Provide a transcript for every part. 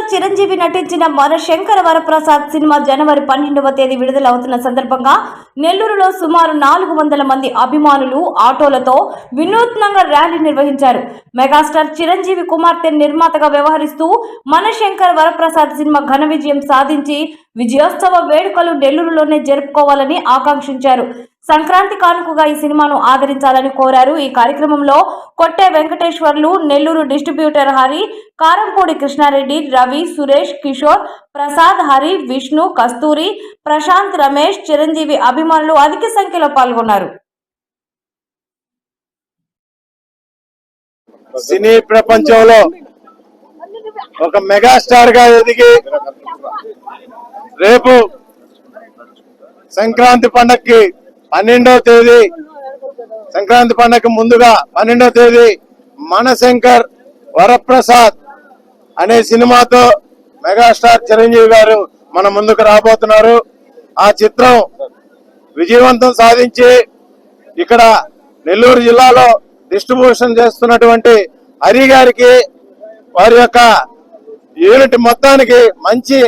Megastar Chiranjeevi నటించిన మన Shankara Varaprasad cinema జనవరి పన్నెండవ తేదీ విడుదలవుతున్న సందర్భంగా నెల్లూరులో సుమారు నాలుగు వందల మంది అభిమానులు ఆటోలతో వినూత్నంగా ర్యాలీ నిర్వహించారు. మెగాస్టార్ చిరంజీవి కుమార్తె నిర్మాతగా వ్యవహరిస్తూ మనశంకర్ వరప్రసాద్ సినిమా ఘన విజయం సాధించి విజయోత్సవ వేడుకలు నెల్లూరులోనే జరుపుకోవాలని ఆకాంక్షించారు. సంక్రాంతి కానుకగా ఈ సినిమాను ఆదరించాలని కోరారు. ఈ కార్యక్రమంలో కొట్టే వెంకటేశ్వర్లు నెల్లూరు డిస్ట్రిబ్యూటర్ హరి కారంపూడి కృష్ణారెడ్డి రవి సురేష్ కిషోర్ ప్రసాద్ హరి విష్ణు కస్తూరి ప్రశాంత్ రమేష్ చిరంజీవి అభిమానులు అధిక సంఖ్యలో పాల్గొన్నారు. సినీ ప్రపంచంలో ఒక మెగాస్టార్గా ఎదిగి రేపు సంక్రాంతి పండక్కి పన్నెండవ తేదీ సంక్రాంతి పండగ ముందుగా పన్నెండవ తేదీ మనశంకర్ వరప్రసాద్ అనే సినిమాతో మెగాస్టార్ చిరంజీవి గారు మన ముందుకు రాబోతున్నారు. ఆ చిత్రం విజయవంతం సాధించి ఇక్కడ నెల్లూరు జిల్లాలో డిస్ట్రిబ్యూషన్ చేస్తున్నటువంటి హరి గారికి వారి యొక్క యూనిట్ మొత్తానికి మంచి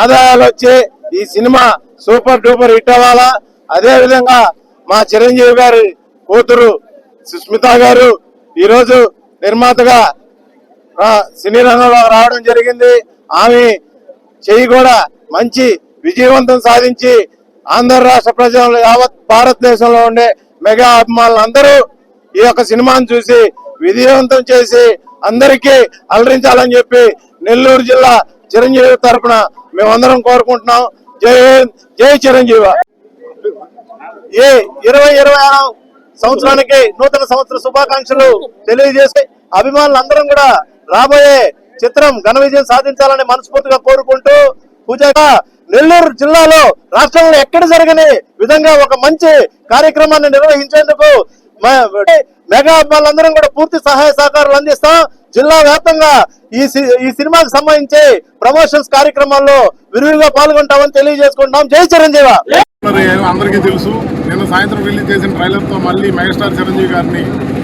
ఆదాయాలు వచ్చి ఈ సినిమా సూపర్ డూపర్ హిట్ అవ్వాలా? అదే విధంగా మా చిరంజీవి గారి కూతురు సుస్మిత గారు ఈరోజు నిర్మాతగా సినీ రంగంలో రావడం జరిగింది. ఆమె చెయ్యి కూడా మంచి విజయవంతం సాధించి ఆంధ్ర రాష్ట్ర ప్రజలు యావత్ భారతదేశంలో ఉండే మెగా అభిమానులు అందరూ ఈ యొక్క సినిమాను చూసి విజయవంతం చేసి అందరికీ అలరించాలని చెప్పి నెల్లూరు జిల్లా చిరంజీవి తరపున మేమందరం కోరుకుంటున్నాం. జై హింద్, జై చిరంజీవి. ఈ ఇరవై ఇరవై ఆరు సంవత్సరానికి నూతన సంవత్సర శుభాకాంక్షలు తెలియజేసి అభిమానులందరం కూడా రాబోయే చిత్రం ఘన విజయం సాధించాలని మనస్ఫూర్తిగా కోరుకుంటూ పూజగా నెల్లూరు జిల్లాలో రాష్ట్రంలో ఎక్కడ జరగని విధంగా ఒక మంచి కార్యక్రమాన్ని నిర్వహించేందుకు మెగా అభిమానులందరం కూడా పూర్తి సహాయ సహకారాలు అందిస్తాం. జిల్లా వ్యాప్తంగా ఈ సి- ఈ సినిమాకి సంబంధించి ప్రమోషన్స్ కార్యక్రమాల్లో విరివిగా పాల్గొంటామని తెలియజేసుకుంటున్నాం. జై చిరంజీవి. అందరికీ తెలుసు నిన్న సాయంత్రం రిలీజ్ చేసిన ట్రైలర్తో మళ్ళీ మెగాస్టార్ చిరంజీవి గారిని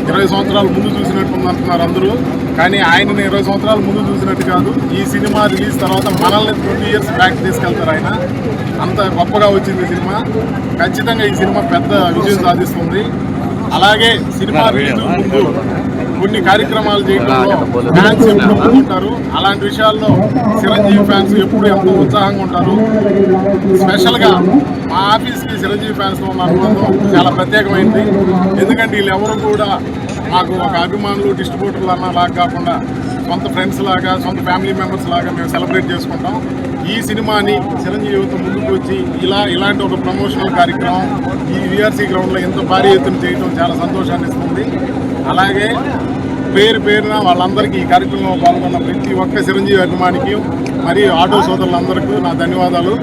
ఇరవై సంవత్సరాల ముందు చూసినట్టుంది అంటున్నారు అందరూ. కానీ ఆయనని ఇరవై సంవత్సరాల ముందు చూసినట్టు కాదు ఈ సినిమా రిలీజ్ తర్వాత మనల్ని ట్వంటీ ఇయర్స్ బ్యాక్ తీసుకెళ్తారు ఆయన. అంత గొప్పగా వచ్చింది ఈ సినిమా. ఖచ్చితంగా ఈ సినిమా పెద్ద విజయం సాధిస్తుంది. అలాగే సినిమా ముందు కొన్ని కార్యక్రమాలు చేయడంలో ఫ్యాన్స్ ఎప్పుడు అలాంటి విషయాల్లో చిరంజీవి ఫ్యాన్స్ ఎప్పుడు ఎంతో ఉత్సాహంగా ఉంటారు? స్పెషల్గా మా ఆఫీస్కి చిరంజీవి ఫ్యాన్స్ ఉన్న అనుబంధం చాలా ప్రత్యేకమైంది. ఎందుకంటే వీళ్ళు ఎవరు కూడా మాకు ఒక అభిమానులు డిస్ట్రిబ్యూటర్లు అన్న లాగా కాకుండా సొంత ఫ్రెండ్స్ లాగా సొంత ఫ్యామిలీ మెంబర్స్ లాగా మేము సెలబ్రేట్ చేసుకుంటాం. ఈ సినిమాని చిరంజీవితో ముందుకు వచ్చి ఇలా ఇలాంటి ఒక ప్రమోషనల్ కార్యక్రమం ఈ విఆర్సీ గ్రౌండ్లో ఎంత భారీ ఎత్తున చేయడం చాలా సంతోషాన్ని ఇస్తుంది. అలాగే పేరు పేరున వాళ్ళందరికీ ఈ కార్యక్రమంలో పాల్గొన్న ప్రతి ఒక్క చిరంజీవి అభిమానికి మరియు ఆటో సోదరులందరికీ నా ధన్యవాదాలు.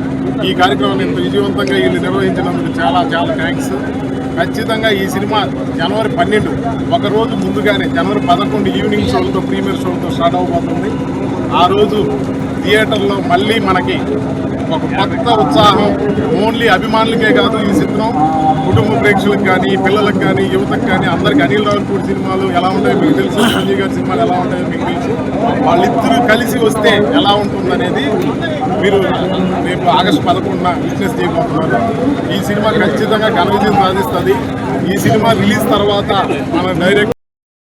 ఈ కార్యక్రమాన్ని ఇంత విజయవంతంగా వీళ్ళు నిర్వహించినందుకు చాలా చాలా థ్యాంక్స్ ఖచ్చితంగా ఈ సినిమా జనవరి పన్నెండు ఒకరోజు ముందుగానే జనవరి పదకొండు ఈవినింగ్ షోలతో ప్రీమియర్ షోలతో స్టార్ట్ అవబోతుంది. ఆ రోజు థియేటర్లో మళ్ళీ మనకి ఒక కొత్త ఉత్సాహం ఓన్లీ అభిమానులకే కాదు ఈ చిత్రం కుటుంబ ప్రేక్షకులకు కానీ పిల్లలకు కానీ యువతకు కానీ అందరికి అనిల్ రావుపూడి సినిమాలు ఎలా ఉంటాయో మీకు తెలుసు సంజయ్ గారి సినిమాలు ఎలా ఉంటాయో మీకు తెలుసు. వాళ్ళిద్దరూ కలిసి వస్తే ఎలా ఉంటుందనేది మీరు రేపు ఆగస్టు పదకొండున విట్నెస్ చేయబోతున్నారు ఈ సినిమా ఖచ్చితంగా ఘన విజయం సాధిస్తుంది. ఈ సినిమా రిలీజ్ తర్వాత మన డైరెక్ట్